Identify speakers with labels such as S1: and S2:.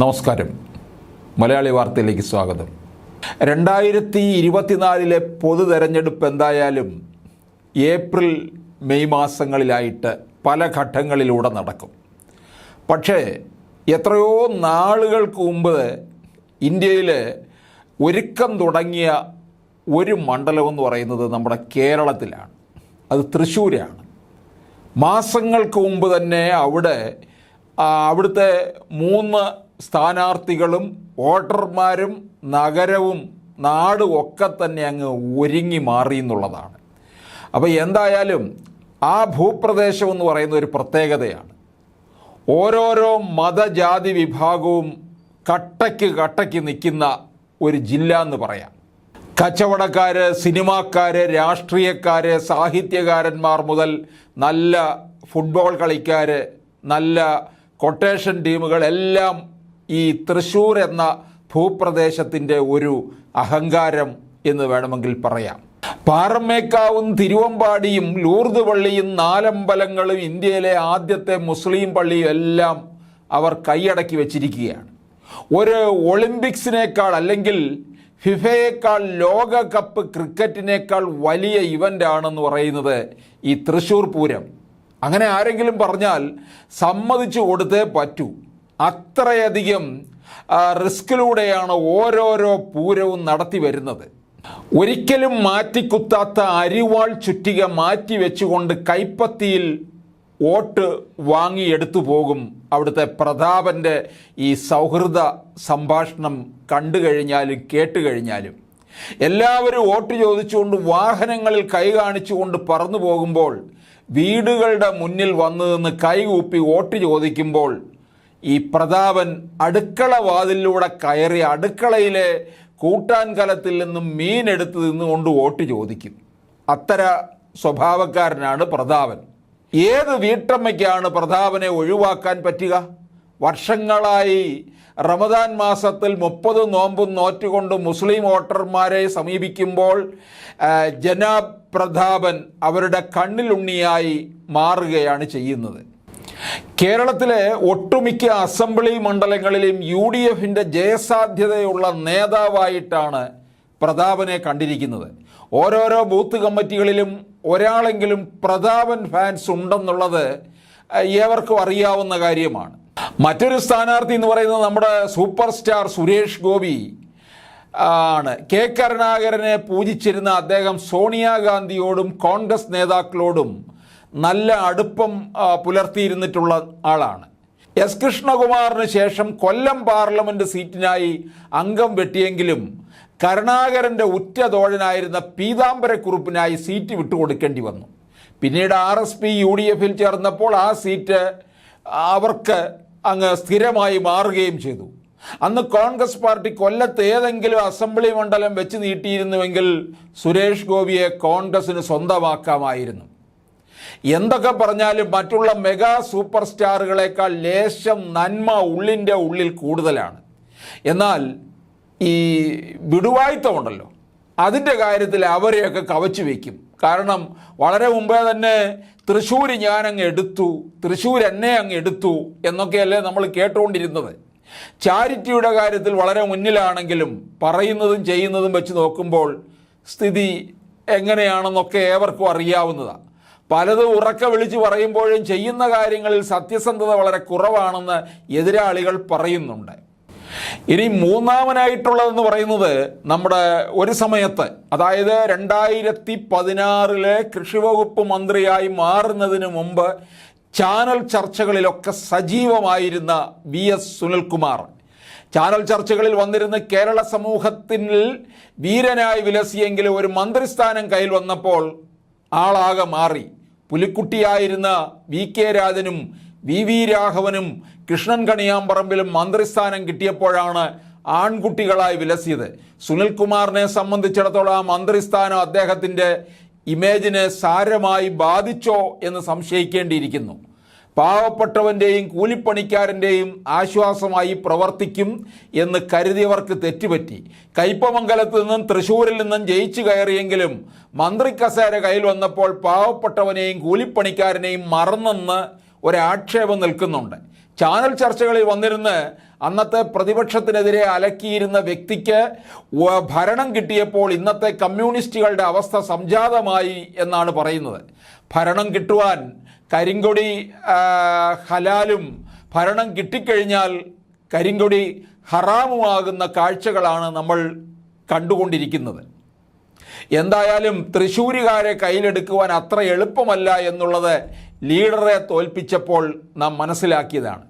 S1: നമസ്കാരം. മലയാളി വാർത്തയിലേക്ക് സ്വാഗതം. രണ്ടായിരത്തി ഇരുപത്തിനാലിലെ പൊതു തെരഞ്ഞെടുപ്പ് എന്തായാലും ഏപ്രിൽ മെയ് മാസങ്ങളിലായിട്ട് പല ഘട്ടങ്ങളിലൂടെ നടക്കും. പക്ഷേ എത്രയോ നാളുകൾക്ക് മുമ്പ് ഇന്ത്യയിൽ ഒരുക്കം തുടങ്ങിയ ഒരു മണ്ഡലമെന്ന് പറയുന്നത് നമ്മുടെ കേരളത്തിലാണ്. അത് തൃശ്ശൂരാണ്. മാസങ്ങൾക്ക് മുമ്പ് തന്നെ അവിടെ അവിടുത്തെ മൂന്ന് സ്ഥാനാർത്ഥികളും വോട്ടർമാരും നഗരവും നാടും ഒക്കെ തന്നെ അങ്ങ് ഒരുങ്ങി മാറി എന്നുള്ളതാണ്. അപ്പോൾ എന്തായാലും ആ ഭൂപ്രദേശം എന്ന് പറയുന്ന ഒരു പ്രത്യേകതയാണ്. ഓരോരോ മതജാതി വിഭാഗവും കട്ടയ്ക്ക് കട്ടയ്ക്ക് നിൽക്കുന്ന ഒരു ജില്ല എന്ന് പറയാം. കച്ചവടക്കാർ സിനിമാക്കാർ രാഷ്ട്രീയക്കാർ സാഹിത്യകാരന്മാർ മുതൽ നല്ല ഫുട്ബോൾ കളിക്കാർ നല്ല കൊട്ടേഷൻ ടീമുകൾ എല്ലാം ഈ തൃശ്ശൂർ എന്ന ഭൂപ്രദേശത്തിന്റെ ഒരു അഹങ്കാരം എന്ന് വേണമെങ്കിൽ പറയാം. പാറമേക്കാവും തിരുവമ്പാടിയും ലൂർദ് പള്ളിയും നാലമ്പലങ്ങളും ഇന്ത്യയിലെ ആദ്യത്തെ മുസ്ലിം പള്ളിയും എല്ലാം അവർ കൈയടക്കി വച്ചിരിക്കുകയാണ്. ഒരു ഒളിമ്പിക്സിനേക്കാൾ അല്ലെങ്കിൽ ഫിഫയേക്കാൾ ലോകകപ്പ് ക്രിക്കറ്റിനേക്കാൾ വലിയ ഇവന്റ് ആണെന്ന് പറയുന്നത് ഈ തൃശ്ശൂർ പൂരം. അങ്ങനെ ആരെങ്കിലും പറഞ്ഞാൽ സമ്മതിച്ചു കൊടുത്തേ പറ്റൂ. അത്രയധികം റിസ്കിലൂടെയാണ് ഓരോരോ പൂരവും നടത്തി വരുന്നത്. ഒരിക്കലും മാറ്റിക്കുത്താത്ത അരിവാൾ ചുറ്റിക മാറ്റി വെച്ചുകൊണ്ട് കൈപ്പത്തിയിൽ വോട്ട് വാങ്ങിയെടുത്തു പോകും അവിടുത്തെ പ്രതാപന്റെ ഈ സൗഹൃദ സംഭാഷണം കണ്ടു കഴിഞ്ഞാലും കേട്ട് കഴിഞ്ഞാലും. എല്ലാവരും വോട്ട് ചോദിച്ചുകൊണ്ട് വാഹനങ്ങളിൽ കൈ കാണിച്ചുകൊണ്ട് പറന്നു പോകുമ്പോൾ വീടുകളുടെ മുന്നിൽ വന്നു നിന്ന് കൈകൂപ്പി വോട്ട് ചോദിക്കുമ്പോൾ ഈ പ്രതാപൻ അടുക്കള വാതിലൂടെ കയറി അടുക്കളയിലെ കൂട്ടാൻ കലത്തിൽ നിന്നും മീൻ എടുത്ത് നിന്നുകൊണ്ട് വോട്ട് ചോദിക്കും. അത്തര സ്വഭാവക്കാരനാണ് പ്രതാപൻ. ഏത് വീട്ടമ്മയ്ക്കാണ് പ്രതാപനെ ഒഴിവാക്കാൻ പറ്റുക? വർഷങ്ങളായി റമദാൻ മാസത്തിൽ മുപ്പത് നോമ്പും നോറ്റുകൊണ്ട് മുസ്ലിം വോട്ടർമാരെ സമീപിക്കുമ്പോൾ ജനാബ് പ്രതാപൻ അവരുടെ കണ്ണിലുണ്ണിയായി മാറുകയാണ് ചെയ്യുന്നത്. കേരളത്തിലെ ഒട്ടുമിക്ക അസംബ്ലി മണ്ഡലങ്ങളിലും യു ഡി എഫിന്റെ ജയസാധ്യതയുള്ള നേതാവായിട്ടാണ് പ്രതാപനെ കണ്ടിരിക്കുന്നത്. ഓരോരോ ബൂത്ത് കമ്മിറ്റികളിലും ഒരാളെങ്കിലും പ്രതാപൻ ഫാൻസ് ഉണ്ടെന്നുള്ളത് ഏവർക്കും അറിയാവുന്ന കാര്യമാണ്. മറ്റൊരു സ്ഥാനാർത്ഥി എന്ന് പറയുന്നത് നമ്മുടെ സൂപ്പർ സ്റ്റാർ സുരേഷ് ഗോപി ആണ്. കെ. കരുണാകരനെ പൂജിച്ചിരുന്ന അദ്ദേഹം സോണിയാഗാന്ധിയോടും കോൺഗ്രസ് നേതാക്കളോടും നല്ല അടുപ്പം പുലർത്തിയിരുന്നിട്ടുള്ള ആളാണ്. എസ് കൃഷ്ണകുമാറിന് ശേഷം കൊല്ലം പാർലമെന്റ് സീറ്റിനായി അംഗം വെട്ടിയെങ്കിലും കരുണാകരന്റെ ഉറ്റ തോഴനായിരുന്ന പീതാംബരക്കുറുപ്പിനായി സീറ്റ് വിട്ടുകൊടുക്കേണ്ടി വന്നു. പിന്നീട് R S P U D എഫിൽ ചേർന്നപ്പോൾ ആ സീറ്റ് അവർക്ക് അങ്ങ് സ്ഥിരമായി മാറുകയും ചെയ്തു. അന്ന് കോൺഗ്രസ് പാർട്ടി കൊല്ലത്ത് ഏതെങ്കിലും അസംബ്ലി മണ്ഡലം വെച്ച് നീട്ടിയിരുന്നുവെങ്കിൽ സുരേഷ് ഗോപിയെ കോൺഗ്രസിന് സ്വന്തമാക്കാമായിരുന്നു. എന്തൊക്കെ പറഞ്ഞാലും മറ്റുള്ള മെഗാ സൂപ്പർ സ്റ്റാറുകളെക്കാൾ ലേശം നന്മ ഉള്ളിന്റെ ഉള്ളിൽ കൂടുതലാണ്. എന്നാൽ ഈ വിടുവായ്ത്തമുണ്ടല്ലോ. അതിന്റെ കാര്യത്തിൽ അവരെയൊക്കെ കവച്ചു വയ്ക്കും കാരണം വളരെ മുമ്പേ തന്നെ തൃശ്ശൂർ ഞാനങ്ങ് എടുത്തു തൃശ്ശൂർ എന്നെ അങ്ങ് എടുത്തു എന്നൊക്കെയല്ലേ നമ്മൾ കേട്ടുകൊണ്ടിരുന്നത്. ചാരിറ്റിയുടെ കാര്യത്തിൽ വളരെ മുന്നിലാണെങ്കിലും പറയുന്നതും ചെയ്യുന്നതും വെച്ച് നോക്കുമ്പോൾ സ്ഥിതി എങ്ങനെയാണെന്നൊക്കെ ഏവർക്കും അറിയാവുന്നതാണ് പലതും ഉറക്ക വിളിച്ച് പറയുമ്പോഴും ചെയ്യുന്ന കാര്യങ്ങളിൽ സത്യസന്ധത വളരെ കുറവാണെന്ന് എതിരാളികൾ പറയുന്നുണ്ട്. ഇനി മൂന്നാമനായിട്ടുള്ളതെന്ന് പറയുന്നത് നമ്മുടെ ഒരു സമയത്ത് അതായത് രണ്ടായിരത്തി പതിനാറിലെ കൃഷിവകുപ്പ് മന്ത്രിയായി മാറുന്നതിന് മുമ്പ് ചാനൽ ചർച്ചകളിലൊക്കെ സജീവമായിരുന്ന വി എസ് സുനിൽകുമാർ. ചാനൽ ചർച്ചകളിൽ വന്നിരുന്ന കേരള സമൂഹത്തിൽ വീരനായി വിലസിയെങ്കിലും ഒരു മന്ത്രിസ്ഥാനം കയ്യിൽ വന്നപ്പോൾ ആളാകെ മാറി. പുലിക്കുട്ടിയായിരുന്ന വി കെ രാജനും വി വി രാഘവനും കൃഷ്ണൻ കണിയാമ്പറമ്പിലും മന്ത്രിസ്ഥാനം കിട്ടിയപ്പോഴാണ് ആൺകുട്ടികളായി വിലസിയത്. സുനിൽകുമാറിനെ സംബന്ധിച്ചിടത്തോളം ആ മന്ത്രിസ്ഥാനം അദ്ദേഹത്തിന്റെ ഇമേജിനെ സാരമായി ബാധിച്ചോ എന്ന് സംശയിക്കേണ്ടിയിരിക്കുന്നു. പാവപ്പെട്ടവന്റെയും കൂലിപ്പണിക്കാരന്റെയും ആശ്വാസമായി പ്രവർത്തിക്കും എന്ന് കരുതിയവർക്ക് തെറ്റുപറ്റി. കയ്പമംഗലത്ത് നിന്നും തൃശ്ശൂരിൽ നിന്നും ജയിച്ചു കയറിയെങ്കിലും മന്ത്രി കസേര കയ്യിൽ വന്നപ്പോൾ പാവപ്പെട്ടവനെയും കൂലിപ്പണിക്കാരനെയും മറന്നെന്ന് ഒരാക്ഷേപം നിൽക്കുന്നുണ്ട്. ചാനൽ ചർച്ചകളിൽ വന്നിരുന്ന് അന്നത്തെ പ്രതിപക്ഷത്തിനെതിരെ അലക്കിയിരുന്ന വ്യക്തിക്ക് ഭരണം കിട്ടിയപ്പോൾ ഇന്നത്തെ കമ്മ്യൂണിസ്റ്റുകളുടെ അവസ്ഥ സംജാതമായി എന്നാണ് പറയുന്നത്. ഭരണം കിട്ടുവാൻ കരിങ്കൊടി ഹലാലും ഭരണം കിട്ടിക്കഴിഞ്ഞാൽ കരിങ്കൊടി ഹറാമുമാകുന്ന കാഴ്ചകളാണ് നമ്മൾ കണ്ടുകൊണ്ടിരിക്കുന്നത്. എന്തായാലും തൃശ്ശൂരുകാരെ കയ്യിലെടുക്കുവാൻ അത്ര എളുപ്പമല്ല എന്നുള്ളത് ലീഡറെ തോൽപ്പിച്ചപ്പോൾ നാം മനസ്സിലാക്കിയതാണ്.